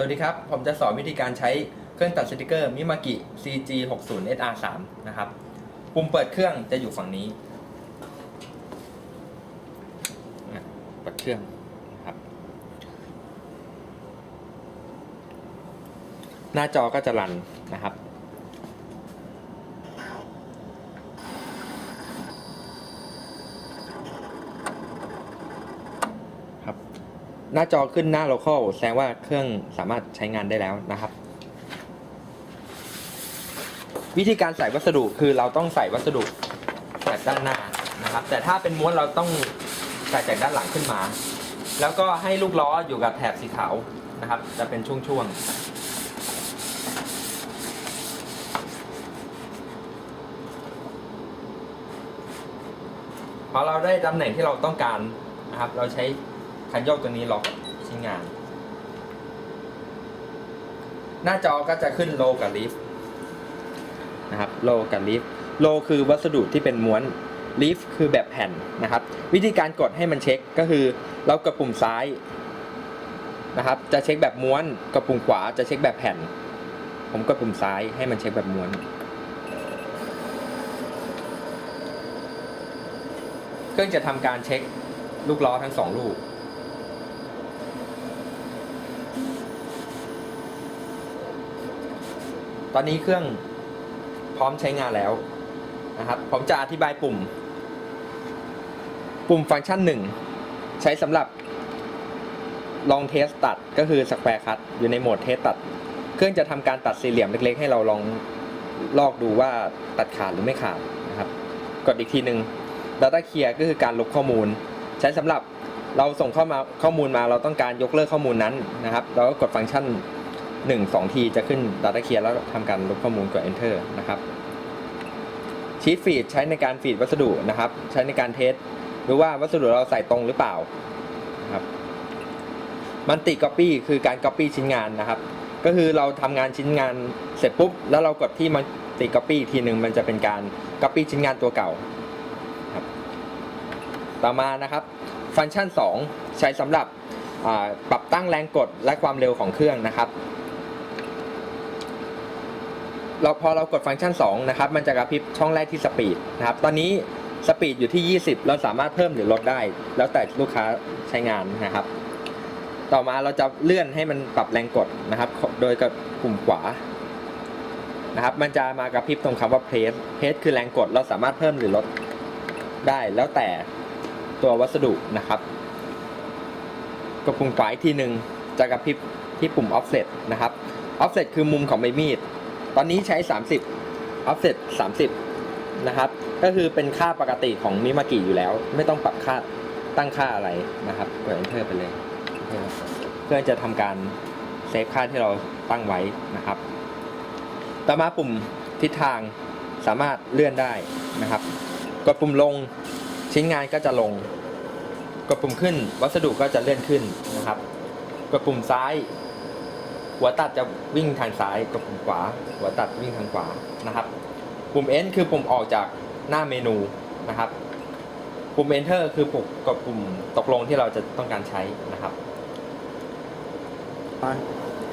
สวัสดีครับ ผมจะสอนวิธีการใช้เครื่องตัดสติกเกอร์มิมากิ CG 6 0 SR 3นะครับ ปุ่มเปิดเครื่องจะอยู่ฝั่งนี้ เปิดเครื่องนะครับ หน้าจอก็จะรันนะครับ หน้าจอขึ้นหน้า local แสดงว่าเครื่องสามารถใช้งานได้แล้วนะครับ วิธีการใส่วัสดุคือเราต้องใส่วัสดุจากด้านหน้านะครับ แต่ถ้าเป็นม้วนเราต้องใส่จากด้านหลังขึ้นมา แล้วก็ให้ลูกล้ออยู่กับแถบสีขาวนะครับ จะเป็นช่วงๆพอเราได้ตำแหน่งที่เราต้องการนะครับ เราใช้ คันโยกตัวนี้ล็อกชิ้นงาน หน้าจอก็จะขึ้นโลกับลิฟนะครับโลกับลิฟโลคือวัสดุที่เป็นม้วนลิฟคือแบบแผ่นนะครับ วิธีการกดให้มันเช็คก็คือ เรากดปุ่มซ้ายนะครับ จะเช็คแบบม้วนกดปุ่มขวาจะเช็คแบบแผ่น ผมกดปุ่มซ้ายให้มันเช็คแบบม้วนเครื่องจะทำการเช็คลูกล้อทั้งสองลูก อนนี้เครื่องพร้อมใช้งานแล้วนะครับผมจะอธิบายปุ่ม ปุ่มฟังก์ชันหนึ่งใช้สำหรับลองเทสตัดก็คือสแควร์คัตอยู่ในโหมดเทสตัด เครื่องจะทำการตัดสี่เหลี่ยมเล็กๆ ให้เราลองลอกดูว่าตัดขาดหรือไม่ขาดนะครับกดอีกทีหนึ่ง Data Clear ก็คือการลบข้อมูล ใช้สำหรับเราส่งเข้ามาข้อมูลมาเราต้องการยกเลิกข้อมูลนั้นนะครับ เราก็กดฟังก์ชัน 1 2 ทีจะขึ้น Data Clear แล้วทำการลบข้อมูลกด Enter นะครับชีตฟีดใช้ในการฟีดวัสดุนะครับ ใช้ในการเทสดูว่าวัสดุเราใส่ตรงหรือเปล่านะครับมันติ Copy คือการ Copy ชิ้นงานนะครับ ก็คือเราทำงานชิ้นงานเสร็จปุ๊บ แล้วเรากดที่มันติ Copy อีกทีหนึ่งมันจะเป็นการ Copy ชิ้นงานตัวเก่าครับต่อมานะครับ ฟังก์ชัน 2 ใช้สำหรับปรับตั้งแรงกดและความเร็วของเครื่องนะครับ เราพอเรากดฟังก์ชัน2นะครับมันจะกระพริบช่องแรกที่สปีดนะครับตอนนี้สปีดอยู่ที่ 20 เราสามารถเพิ่มหรือลดได้ แล้วแต่ลูกค้าใช้งานนะครับ ต่อมาเราจะเลื่อนให้มันปรับแรงกดนะครับ โดยกับปุ่มขวานะครับ มันจะมากระพริบตรงคำว่าเพสเพสคือแรงกดเราสามารถเพิ่มหรือลดได้ แล้วแต่ตัววัสดุนะครับกดปุ่มขวาอีกทีหนึ่งจะกระพริบที่ปุ่ม offset นะครับ offset คือมุมของใบมีด ตอนนี้ใช้ 30 offset 30 นะครับ ก็คือเป็นค่าปกติของมิมากิอยู่แล้ว ไม่ต้องปรับค่าตั้งค่าอะไรนะครับกด enter ไปเลย เพื่อจะทำการเซฟค่าที่เราตั้งไว้นะครับ ต่อมาปุ่มทิศทางสามารถเลื่อนได้นะครับ กดปุ่มลงชิ้นงานก็จะลง กดปุ่มขึ้นวัสดุก็จะเลื่อนขึ้นนะครับ กดปุ่มซ้าย หัวตัดจะวิ่งทางซ้ายกดปุ่มขวา หัวตัดวิ่งทางขวานะครับ ปุ่ม N คือปุ่มออกจากหน้าเมนูนะครับปุ่ม Enter คือปุ่มกดปุ่มตกลงที่เราจะต้องการใช้นะครับ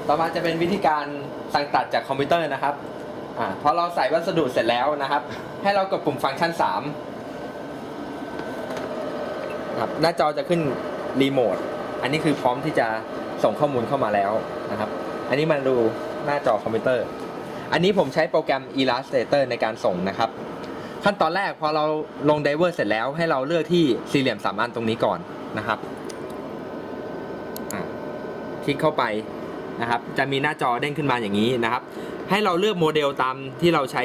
ต่อมาจะเป็นวิธีการสั่งตัดจากคอมพิวเตอร์นะครับอ่าพอเราใส่วัสดุเสร็จแล้วนะครับ ให้เรากดปุ่มฟังก์ชัน3ครับหน้าจอจะขึ้นรีโมท อันนี้คือพร้อมที่จะส่งข้อมูลเข้ามาแล้วนะครับ อันนี้มาดูหน้าจอคอมพิวเตอร์ อันนี้ผมใช้โปรแกรม Illustrator ในการส่งนะครับ ขั้นตอนแรกพอเราลงไดเวอร์เสร็จแล้วให้เราเลือกที่สี่เหลี่ยมสามอันตรงนี้ก่อนนะครับอ่าคลิกเข้าไปนะครับ จะมีหน้าจอเด้งขึ้นมาอย่างนี้นะครับ ให้เราเลือกโมเดลตามที่เราใช้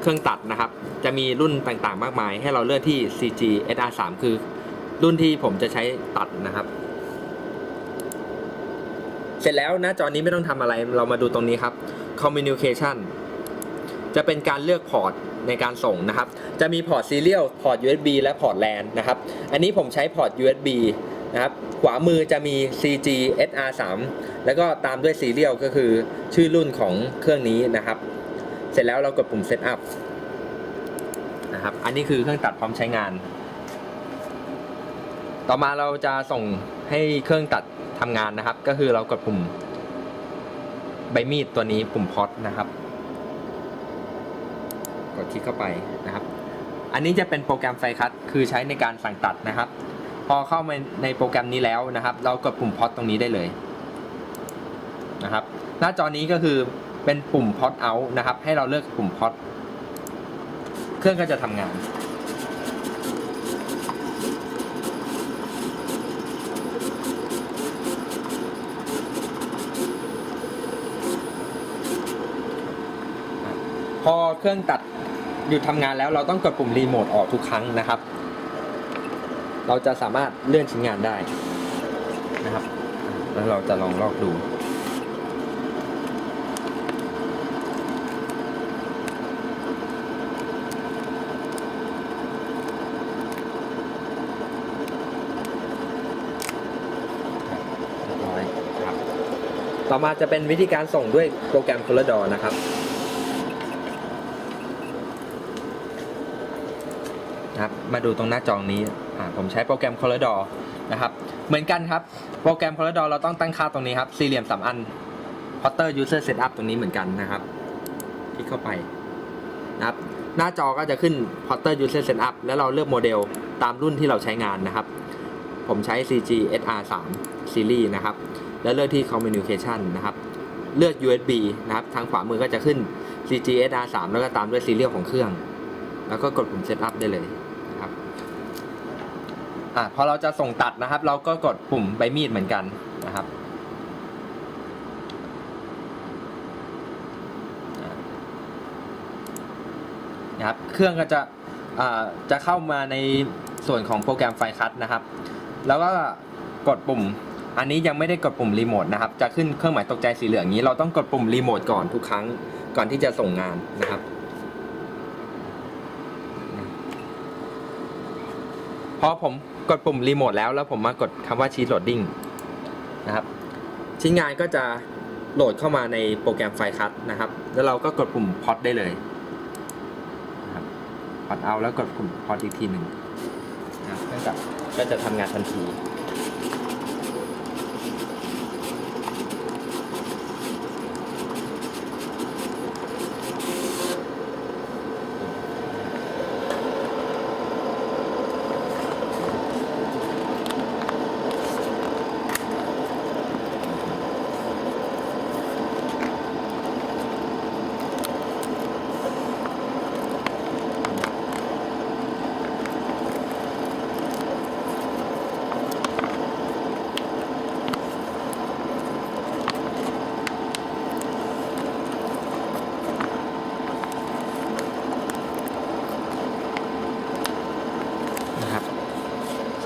เครื่องตัดนะครับ จะมีรุ่นต่างๆ มากมาย ให้เราเลือกที่ CG SR3 คือรุ่นที่ผมจะใช้ตัดนะครับ เสร็จแล้วหน้าจอนี้ไม่ต้องทำอะไร เรามาดูตรงนี้ครับ Communication จะเป็นการเลือกพอร์ตในการส่งนะครับ จะมีพอร์ต Serial พอร์ต USB และพอร์ต LAN นะครับ อันนี้ผมใช้พอร์ต USB นะครับ ขวามือจะมี CG SR3 แล้วก็ตามด้วย Serial ก็คือชื่อรุ่นของเครื่องนี้นะครับ เสร็จแล้วเรากดปุ่ม Setup นะครับ อันนี้คือเครื่องตัดพร้อมใช้งาน ต่อมาเราจะส่งให้เครื่องตัด ทำงานนะครับ ก็คือเรากดปุ่มใบมีดตัวนี้ปุ่มพอดนะครับ กดคลิกเข้าไปนะครับ อันนี้จะเป็นโปรแกรมไฟคัตคือใช้ในการสั่งตัดนะครับ พอเข้ามาในโปรแกรมนี้แล้วนะครับ เรากดปุ่มพอดตรงนี้ได้เลยนะครับ หน้าจอนี้ก็คือเป็นปุ่มพอดเอานะครับ ให้เราเลือกปุ่มพอดเครื่องก็จะทำงาน พอ เครื่องตัดหยุดทำงานแล้วเราต้องกดปุ่มรีโมทออกทุกครั้งนะครับ เราจะสามารถเลื่อนชิ้นงานได้นะครับ แล้วเราจะลองลอกดูต่อมาจะเป็นวิธีการส่งด้วยโปรแกรม Corridor นะครับ มาดูตรงหน้าจอนี้ผมใช้โปรแกรม Corridor นะครับ เหมือนกันครับ โปรแกรม Corridor เราต้องตั้งค่าตรงนี้ครับ สี่เหลี่ยมสามอัน Potter User Setup ตรงนี้เหมือนกันนะครับ คลิกเข้าไปนะครับ หน้าจอก็จะขึ้น Potter User Setup แล้วเราเลือกโมเดลตามรุ่นที่เราใช้งานนะครับ ผมใช้ CG SR3 Series นะครับ แล้วเลือกที่ Communication นะครับ เลือก USB นะครับ ทางขวามือก็จะขึ้น CG SR3 แล้วก็ตามด้วยซีเรียลของเครื่อง แล้วก็กดปุ่ม Setup ได้เลย อะพอเราจะส่งตัดนะครับ เราก็กดปุ่มใบมีดเหมือนกันนะครับนะครับ เครื่องก็จะอ่าจะเข้ามาในส่วนของโปรแกรมไฟคัตนะครับ แล้วก็กดปุ่ม อันนี้ยังไม่ได้กดปุ่มรีโมทนะครับ จะขึ้นเครื่องหมายตกใจสีเหลืองอย่างนี้ เราต้องกดปุ่มรีโมทก่อนทุกครั้งก่อนที่จะส่งงานนะครับพอผม กดปุ่มรีโมทแล้วแล้วผมมากดคำว่าชีตโหลดดิ้งนะครับ ชิ้นงานก็จะโหลดเข้ามาในโปรแกรมไฟคัตนะครับ แล้วเราก็กดปุ่มพอดได้เลยนะครับพอดเอาแล้วกดปุ่มพอดอีกทีหนึ่งนะครับเครื่องจักรก็จะทำงานทันที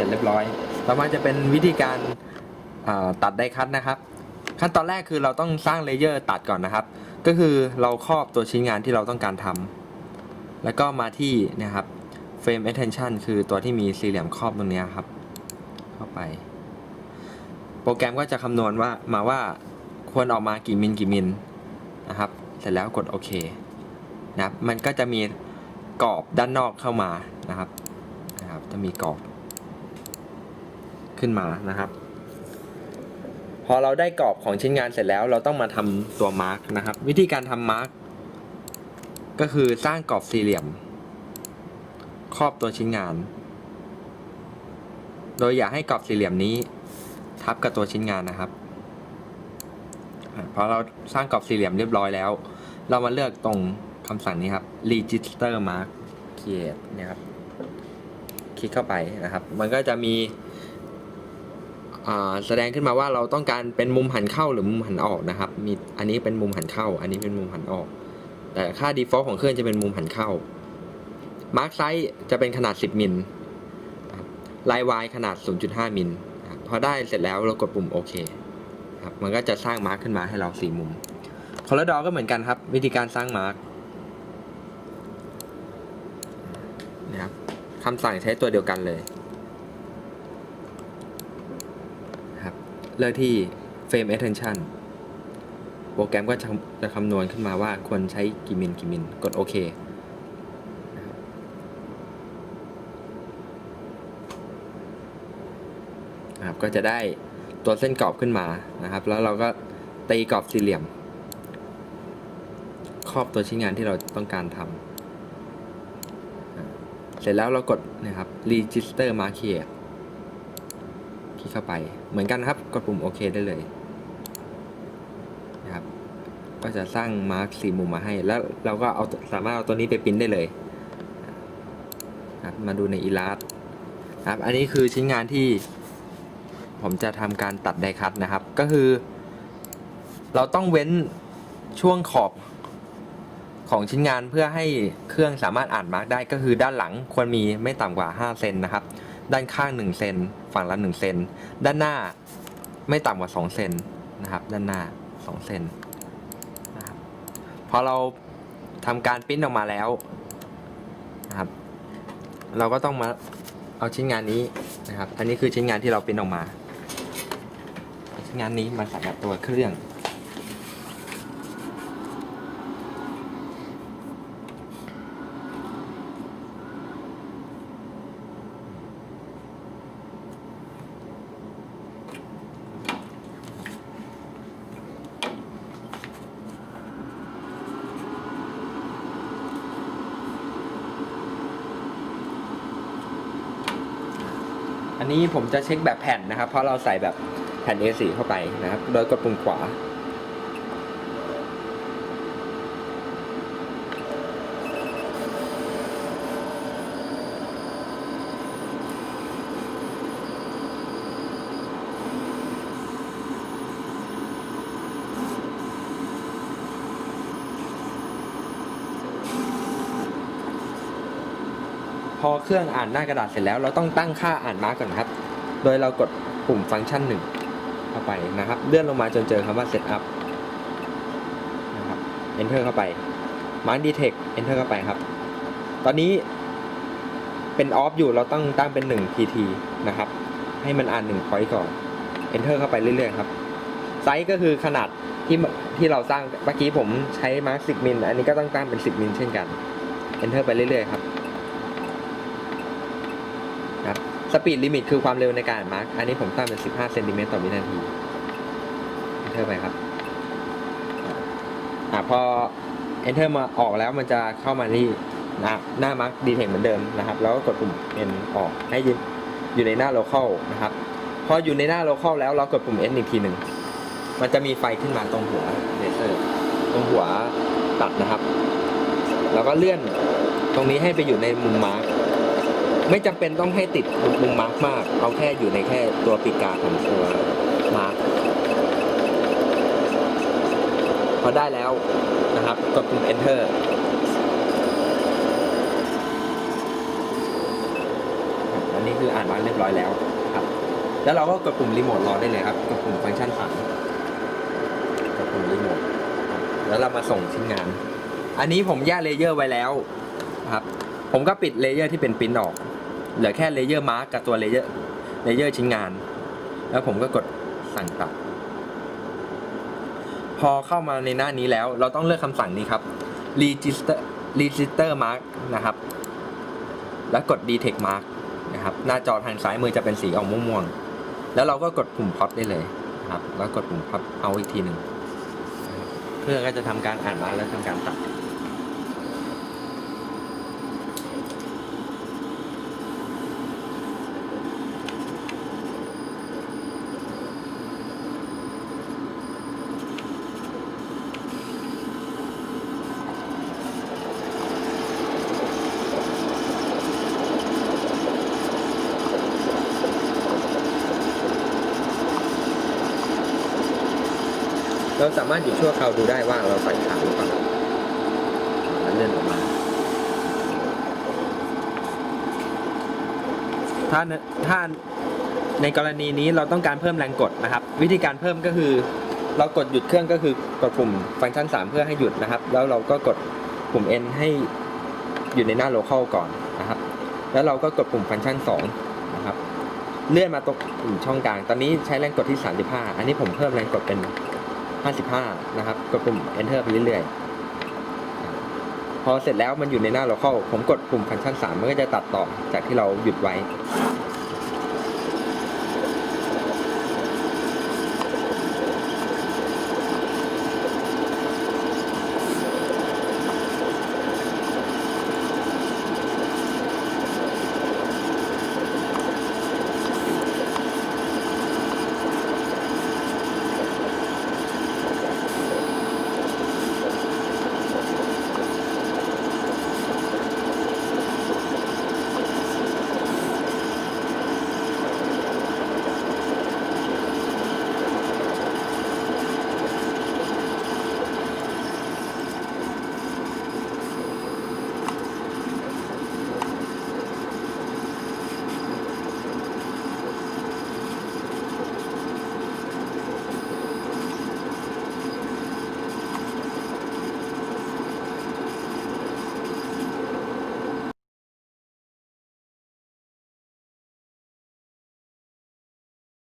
สร็จเรียบร้อย ต่อมาจะเป็นวิธีการตัดได้คัตนะครับ ขั้นตอนแรกคือเราต้องสร้างเลเยอร์ตัดก่อนนะครับ ก็คือเราครอบตัวชิ้นงานที่เราต้องการทำแล้วก็มาที่นะครับ frame extension คือตัวที่มีสี่เหลี่ยมครอบตรงนี้ครับ เข้าไป โปรแกรมก็จะคำนวณว่ามาว่าควรออกมากี่มิลกี่มิลนะครับ เสร็จแล้วกดโอเคนะครับ มันก็จะมีกรอบด้านนอกเข้ามานะครับนะครับ จะมีกรอบ ขึ้นมานะครับ พอเราได้กรอบของชิ้นงานเสร็จแล้ว เราต้องมาทำตัวมาร์กนะครับ วิธีการทำมาร์กก็คือสร้างกรอบสี่เหลี่ยม ครอบตัวชิ้นงาน โดยอย่าให้กรอบสี่เหลี่ยมนี้ ทับกับตัวชิ้นงานนะครับอ่าพอเราสร้างกรอบสี่เหลี่ยมเรียบร้อยแล้ว เรามาเลือกตรงคำสั่งนี้ครับ register mark create นี่ครับ คลิกเข้าไปนะครับ มันก็จะมี แสดงขึ้นมาว่าเราต้องการเป็นมุมหันเข้าหรือมุมหันออกนะครับ มีอันนี้เป็นมุมหันเข้า อันนี้เป็นมุมหันออก แต่ค่า default ของเครื่องจะเป็นมุมหันเข้า mark size จะเป็นขนาด 10 มิลนะครับลายขนาด 0.5 มิลพอได้เสร็จแล้วเรากดปุ่มโอเคครับมันก็จะสร้างมาร์กขึ้นมาให้เราสี่มุมคอร์ดอก็เหมือนกันครับ วิธีการสร้างมาร์กนะครับคำสั่งใช้ตัวเดียวกันเลยนะครับ เลือกที่ frame extension โปรแกรมก็จะจะคำนวณขึ้นมาว่าควรใช้กี่มิลกี่มิลกดโอเคนะครับก็จะได้ตัวเส้นกรอบขึ้นมานะครับ แล้วเราก็ตีกรอบสี่เหลี่ยม ครอบตัวชิ้นงานที่เราต้องการทำเสร็จแล้วเรากดนะครับ register mark here ลิกเข้าไป เหมือนกันครับ กดปุ่มโอเคได้เลยนะครับ ก็จะสร้างมาร์คสี่มุมมาให้ แล้วเราก็เอาสามารถเอาตัวนี้ไปปริ้นได้เลยนะครับมาดูในอีลาสครับ อันนี้คือชิ้นงานที่ผมจะทำการตัดไดคัตนะครับ ก็คือ เราต้องเว้นช่วงขอบของชิ้นงานเพื่อให้เครื่องสามารถอ่านมาร์กได้ก็คือด้านหลังควรมีไม่ต่ำกว่า 5 เซนนะครับ ด้านข้าง 1 เซนฝั่งละ 1 เซนด้านหน้าไม่ต่ำกว่า 2 เซนนะครับ ด้านหน้า 2 เซนนะครับพอเราทำการปิ้นออกมาแล้วนะครับ เราก็ต้องมาเอาชิ้นงานนี้นะครับ อันนี้คือชิ้นงานที่เราปิ้นออกมาเอาชิ้นงานนี้มาใส่กับตัวเครื่อง อันนี้ผมจะเช็คแบบแผ่นนะครับ เพราะเราใส่แบบแผ่น A4 เข้าไปนะครับ โดยกดปุ่มขวา เครื่องอ่านหน้ากระดาษเสร็จแล้ว เราต้องตั้งค่าอ่านมาร์กก่อนครับ โดยเรากดปุ่มฟังก์ชันหนึ่งเข้าไปนะครับ เลื่อนลงมาจนเจอคำว่า setup นะครับ enter เข้าไป mark detect enter เข้าไปครับ ตอนนี้เป็น off อยู่เราต้องตั้งเป็น 1 pt นะครับ ให้มันอ่าน1 point ก่อน enter เข้าไปเรื่อยๆครับไซส์ก็คือขนาดที่ที่เราสร้างเมื่อกี้ผมใช้มาร์ก10มิลอันนี้ก็ต้องตั้งเป็น 10มิลเช่นกัน enter ไปเรื่อยๆครับ ครับ สปีดลิมิตคือความเร็วในการมาร์กอันนี้ผมตั้งเป็น 15 เซนติเมตรต่อวินาที enter ไปครับอ่าพอ enter มาออกแล้วมันจะเข้ามาที่หน้าหน้ามาร์กดีเทคเหมือนเดิมนะครับ แล้วก็กดปุ่ม N ออกให้ยืนอยู่ในหน้า local นะครับ พออยู่ในหน้า local แล้วเรากดปุ่ม N อีกทีหนึ่ง มันจะมีไฟขึ้นมาตรงหัวเลเซอร์ตรงหัวตัดนะครับ แล้วก็เลื่อนตรงนี้ให้ไปอยู่ในมุมมาร์ก ไม่จำเป็นต้องให้ติดมุมมาร์กมาก เอาแค่อยู่ในแค่ตัวปีกาของตัวมาร์กพอได้แล้วนะครับกดปุ่ม enter อันนี้คืออ่านมาร์กเรียบร้อยแล้วครับ แล้วเราก็กดปุ่มรีโมทรอได้เลยครับกดปุ่มฟังก์ชันสามกดปุ่มรีโมทแล้วเรามาส่งชิ้นงาน อันนี้ผมแยกเลเยอร์ไว้แล้วครับ ผมก็ปิดเลเยอร์ที่เป็นปริ้นออก เหลือแค่เลเยอร์มาร์กกับตัวเลเยอร์เลเยอร์ชิ้นงาน แล้วผมก็กดสั่งตัด พอเข้ามาในหน้านี้แล้ว เราต้องเลือกคำสั่งนี้ครับ register register mark นะครับ แล้วกด detect mark นะครับ หน้าจอทางซ้ายมือจะเป็นสีออกม่วงๆแล้วเราก็กดปุ่มพอดได้เลยนะครับ แล้วกดปุ่มพอดเอาอีกทีหนึ่งเครื่องก็จะทำการอ่านมาแล้วทำการตัด เราสามารถหยุดชั่วคราวดูได้ว่าเราใส่ขาหรือเปล่าแล้วเลื่อนออกมา ถ้าถ้าในกรณีนี้เราต้องการเพิ่มแรงกดนะครับ วิธีการเพิ่มก็คือ เรากดหยุดเครื่องก็คือกดปุ่มฟังก์ชัน 3 เพื่อให้หยุดนะครับ แล้วเราก็กดปุ่ม N ให้อยู่ในหน้า local ก่อนนะครับ แล้วเราก็กดปุ่มฟังก์ชัน 2 นะครับ เลื่อนมาตรงช่องกลาง ตอนนี้ใช้แรงกดที่ 35 อันนี้ผมเพิ่มแรงกดเป็น 55 นะครับ กดปุ่ม enter ไปเรื่อยๆ พอเสร็จแล้วมันอยู่ในหน้า local ผมกดปุ่ม function 3 มันก็จะตัดต่อจากที่เราหยุดไว้